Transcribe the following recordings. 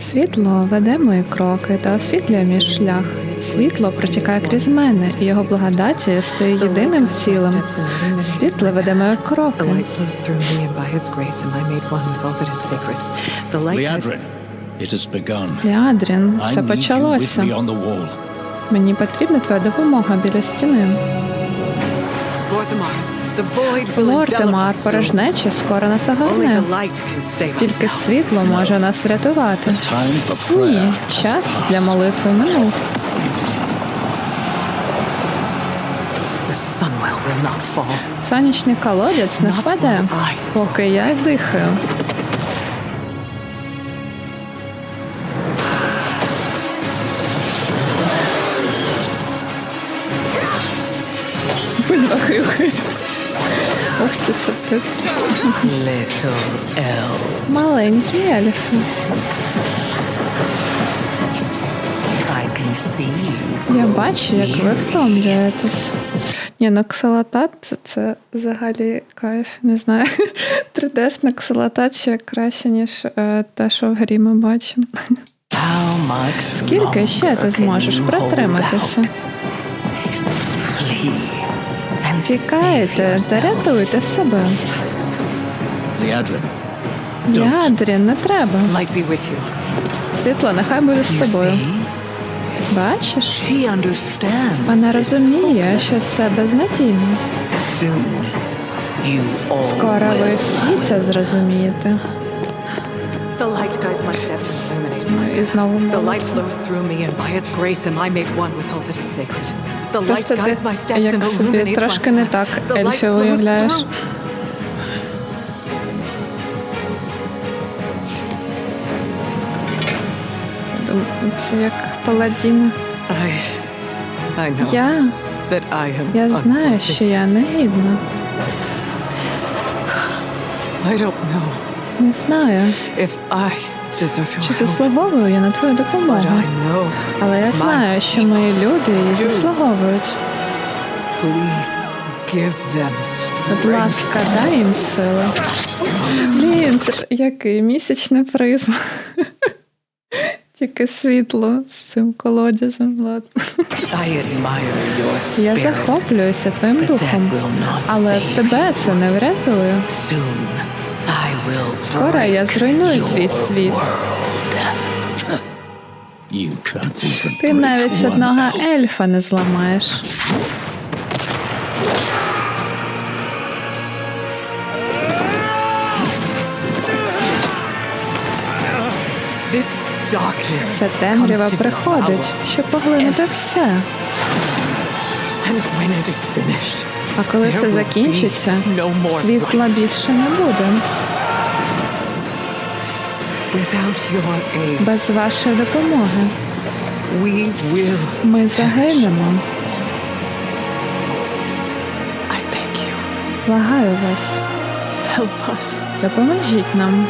Світло веде мої кроки та освітлює мій шлях. Світло протікає крізь мене, і його благодаті стає єдиним цілим. Світло веде мої кроки. Ліадрін, все почалося. Мені потрібна твоя допомога біля стіни. Lorthamar, soon. порожнечі скоро нас Only огорне. the light can save us Тільки світло може нас врятувати. Ні, час для молитви минув. The sunwell will not fall. Сонячний колодязь не Not впаде, поки я дихаю. Ух, це L. Маленькі ельфи. Я бачу, як ви втомлюєтесь. Ні, ну ксилатат це, взагалі кайф, не знаю. 3D-шна ксилатат ще краще, ніж е, те, що в грі ми бачимо. Скільки ще ти зможеш протриматися? Out? Flee and Тікайте save та рятуйте yourselves. себе. Ядрін, не треба. Світло, нехай буде з тобою. Бачиш? Вона розуміє, що це безнадійно. Скоро ви всі це зрозумієте. Ну, і знову молиться. Просто ти як собі трошки не так ельфів уявляєш. Це як know Я, я знаю, що я негідна. Не знаю, чи заслуговую я на твою допомогу. Але я знаю, що мої люди її заслуговують. Будь ласка, дай їм сили. Блін, це ж який місячний призм. Тільки світло з цим колодязем. Ладно. Я захоплююся твоїм духом, але тебе це не врятує. Скоро я зруйную твій світ. Ти навіть одного ельфа не зламаєш. Ця темрява приходить, щоб поглинути все. А коли це закінчиться, світла більше не буде. Без вашої допомоги ми загинемо. I Благаю вас, допоможіть нам.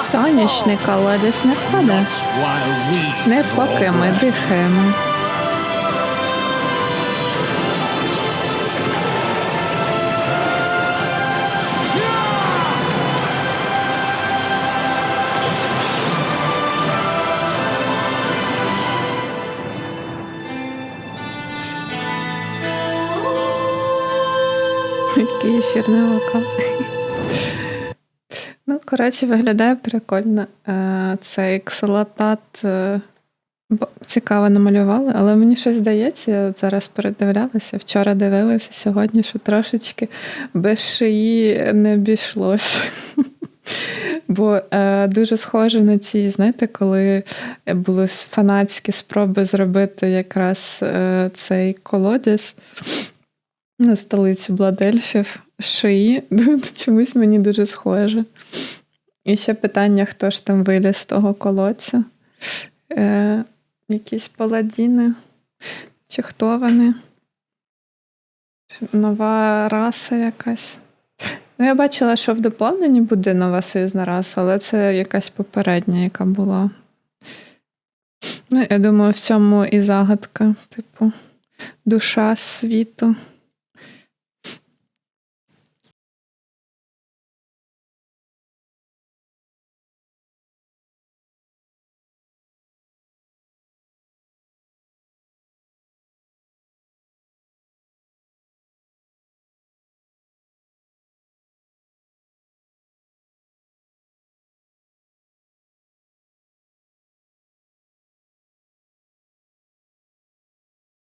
Not Сонячний колодязь не впаде, не поки ми дихаємо. Який ефірний вокал. Коротше, виглядає прикольно. Е, Цей ксилатат е, цікаво намалювали, але мені щось здається, я зараз передивлялася, вчора дивилася, сьогодні, що трошечки без шиї не обійшлось. Бо е, дуже схоже на ці, знаєте, коли були фанатські спроби зробити якраз е, цей колодязь. Ну, столицю Бладельфів, Шиї. Чомусь мені дуже схоже. І ще питання, хто ж там виліз з того колодця. Е, якісь паладіни. Чи хто вони? Нова раса якась. Ну, я бачила, що в доповненні буде нова союзна раса, але це якась попередня, яка була. Ну, я думаю, в цьому і загадка, типу, душа світу.